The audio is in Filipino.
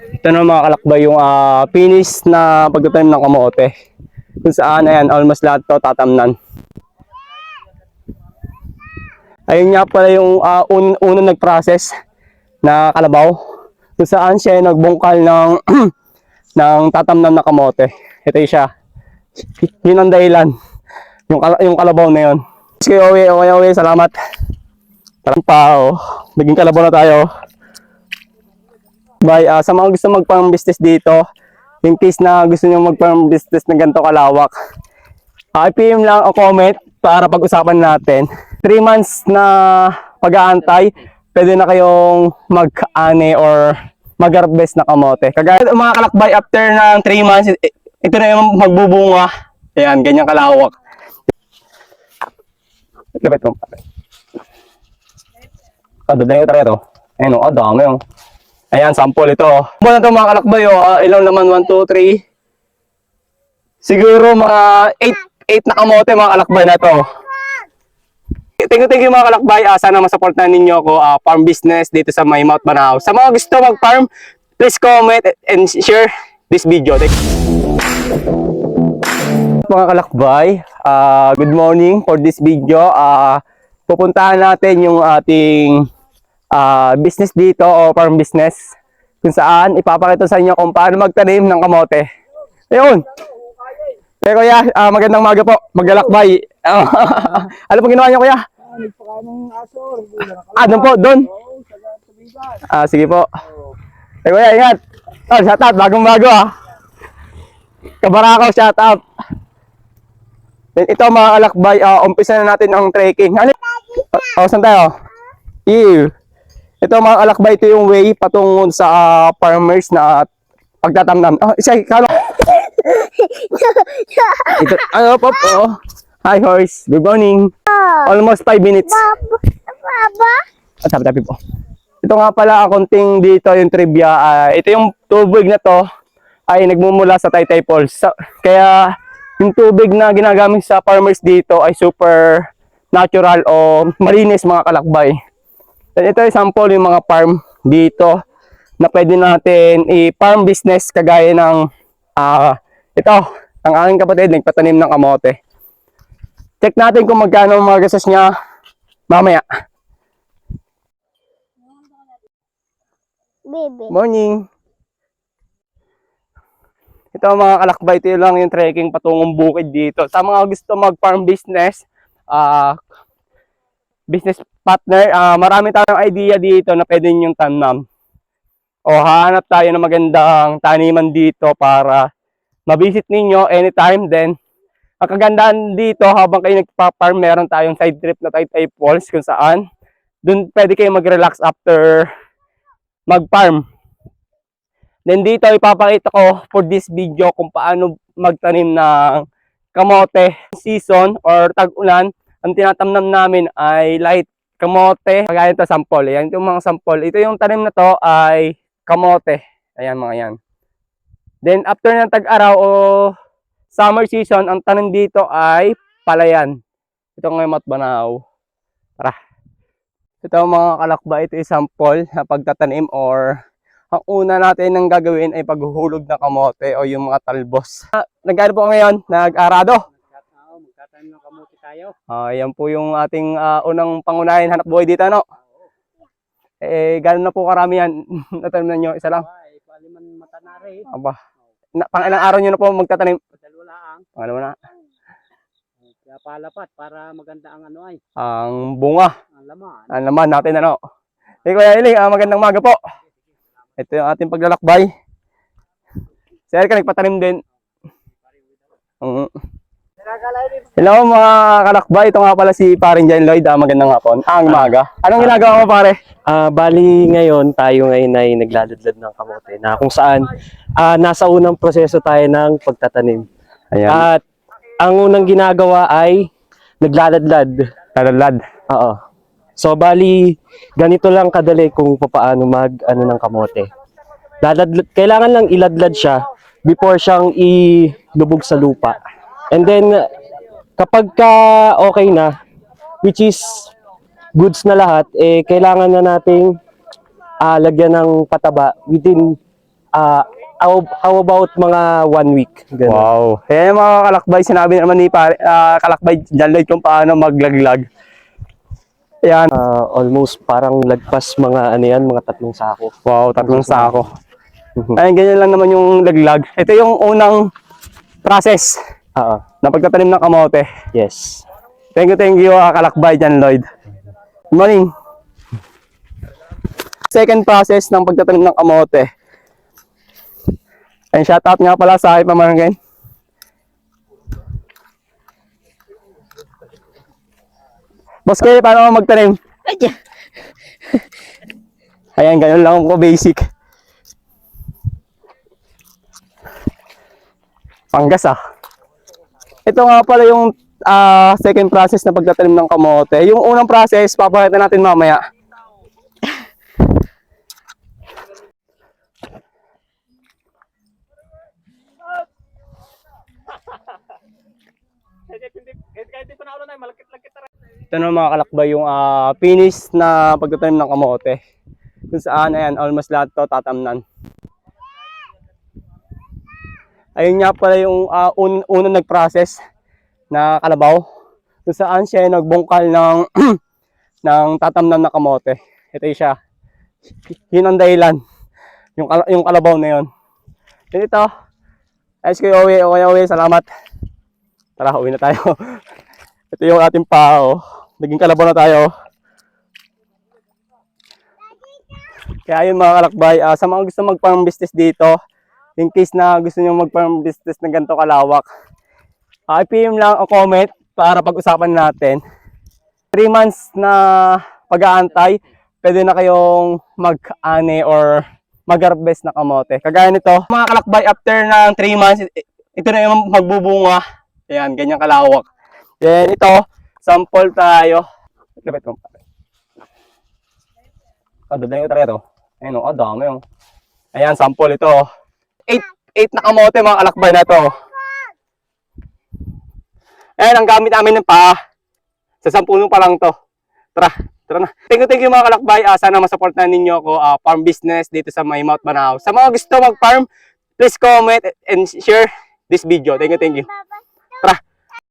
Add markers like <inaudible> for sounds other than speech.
Ito na mga kalakbay yung ah, finish na pagtatanim ng kamote. Kung saan, ayan, almost lahat to tatamnan. Ayun nga pala yung uh, un unang nag-process na kalabaw. Kung saan siya nagbungkal ng, <clears throat> ng tatamnan na kamote. Ito siya. Yun ang dahilan. Yung, kal- yung kalabaw na yun. Sige, Owe, Owe, Owe, salamat. Tarang pa, oh. Naging kalabaw na tayo. Bye, ah, sa mga gusto mag-farm business dito, in case na gusto nyo mag-farm business ng ganito kalawak, uh, PM lang o comment para pag-usapan natin. 3 months na pag-aantay, pwede na kayong mag-ane or mag-harvest na kamote. Kagaya mga kalakbay, after ng 3 months, ito na yung magbubunga. Ayan, ganyan kalawak. Lapit mo. Kada na yung ito. Ayun, oh, dami yung. Ayan, sample ito. Na ito mga kalakbay, oh. Ah, ilang naman? 1, 2, 3. Siguro mga 8, 8 na kamote mga kalakbay na to. Thank you, thank you mga kalakbay. Ah, sana masuportahan ninyo ako ah, farm business dito sa Maymouth, Banao. Sa mga gusto mag-farm, please comment and share this video. Thank mga kalakbay, ah, good morning for this video. Ah, pupuntahan natin yung ating ah, business dito o farm business kung saan ipapakita sa inyo kung paano magtanim ng kamote. Ayun. Eh kuya, ah, magandang maga po. Maglalakbay. <laughs> ano po ginawa niyo kuya? Ah, doon po, doon. Ah, sige po. Eh kuya, ingat. Oh, shout out, bagong bago ah. Kabarakaw, shout out. Ito mga alakbay, ah, umpisa na natin ang trekking. Ano? Oh, saan tayo? Ew. Ito mga alakbay, ito yung way patungo sa ah, farmers na pagtatamnam. Oh, isa, kalo. Ito, ano po po? Hi horse, good morning. Almost 5 minutes. Baba? At tabi tabi po. Ito nga pala, konting dito yung trivia. ah, ito yung tubig na to ay nagmumula sa Taytay Falls. Sa- kaya yung tubig na ginagamit sa farmers dito ay super natural o malinis mga kalakbay. Then ito yung sample yung mga farm dito na pwede natin i-farm business kagaya ng ah ito, ang aking kapatid nagpatanim ng kamote. Check natin kung magkano ang mga gastos niya mamaya. Baby. Morning. Ito mga kalakbay, ito lang yung trekking patungong bukid dito. Sa mga gusto mag-farm business, ah business partner, ah marami tayong idea dito na pwede yung tanam. O hahanap tayo ng magandang taniman dito para mabisit ninyo anytime. Then, ang kagandahan dito habang kayo nagpa-farm, meron tayong side trip na Taytay Falls kung saan dun pwede kayo mag-relax after mag-farm. Then dito ipapakita ko for this video kung paano magtanim ng kamote season or tag-ulan. Ang tinatamnam namin ay light kamote. Kagaya ito sample. Yan yung mga sample. Ito yung tanim na to ay kamote. Ayan mga yan. Then after ng tag-araw o summer season, ang tanim dito ay palayan. Ito ngayon matbanaw. Tara. Ito ang mga kalakba, ito yung sample na pagtatanim or ang una natin nang gagawin ay paghuhulog ng kamote o yung mga talbos. Ah, Nag-ano po ngayon? Nag-arado. Oo, magtatanim ng kamuti tayo. Ah, yan po yung ating ah, unang pangunahin hanap buhay dito, ano? Eh, gano'n na po karami yan. <laughs> Natanim na nyo, isa lang. Ay, paliman mata na rin. Aba. Na, pang ilang araw nyo na po magtatanim? Dalawa lang. Pangalawa na. Kaya palapat para maganda ang ano ay, Ang bunga. ang laman. Ang laman natin, ano? Eh, Kuya Iling, ah, magandang maga po. Ito yung ating paglalakbay. Si Erika nagpatanim din. Mm. Hello mga kalakbay, ito nga pala si paring Jan Lloyd, ah, magandang hapon. Ah, ang maga. Anong ginagawa mo pare? Ah, bali ngayon tayo ngayon ay nagladadlad ng kamote na kung saan ah, nasa unang proseso tayo ng pagtatanim. Ayan, At ang unang ginagawa ay nagladadlad. talalad. Oo. So bali ganito lang kadali kung paano mag ano ng kamote. Ladadlad, kailangan lang iladlad siya before siyang ilubog sa lupa. And then kapag ka okay na which is goods na lahat eh kailangan na nating ah, lagyan ng pataba within Ah, how, how about mga one week? Ganun. Wow. Kaya mga kalakbay, sinabi naman ni pare, ah, kalakbay John Lloyd kung paano maglaglag. Ayan. Ah, almost parang lagpas mga ano yan, mga tatlong sako. Wow, tatlong sako. Mhm. Ayun, ganyan lang naman yung laglag. Ito yung unang process Ah, ah, na pagtatanim ng kamote. yes. Thank you, thank you, ah, kalakbay John Lloyd. Good morning. Second process ng pagtatanim ng kamote. And shout out nga pala sa aking pamangkin. Boss Kelly, paano magtanim? <laughs> Ayan, ganun lang ako basic. Panggas ah. Ito nga pala yung ah, second process na pagtatanim ng kamote. Yung unang process, papakita natin mamaya. Ito na mga kalakbay yung ah, finish na pagtatanim ng kamote. Kung saan, ayan, almost lahat to tatamnan. Ayun nga pala yung ah, un unang nag-process na kalabaw. Kung saan siya nagbungkal ng, <clears throat> ng tatamnan na kamote. Ito siya. Yun ang dahilan. Yung, yung kalabaw na yun. Yun ito. Ayos kayo uwi. Okay, uwi. Salamat. Tara, uwi na tayo. <laughs> ito yung ating pao. Naging kalabaw na tayo. Kaya yun mga kalakbay, ah, sa mga gusto mag-farm business dito, in case na gusto nyo mag-farm business ng ganito kalawak, uh, PM lang o comment para pag-usapan natin. 3 months na pag-aantay, pwede na kayong mag-ane or mag-harvest na kamote. Kagaya nito, mga kalakbay, after ng 3 months, ito na yung magbubunga. Ayan, ganyan kalawak. Then ito, sample tayo. Lapit mo. Ano na yung ito? Ayun oh, dami yung. Ayan, sample ito. 8, 8 na kamote mga kalakbay na to. Ayan, ang gamit namin ng paa. Sa sampuno pa lang to. Tara, tara na. Thank you, thank you mga kalakbay. Ah, sana masuportahan ninyo ako ah, farm business dito sa Maymouth, Banao. Sa mga gusto mag-farm, please comment and share this video. Thank you, thank you.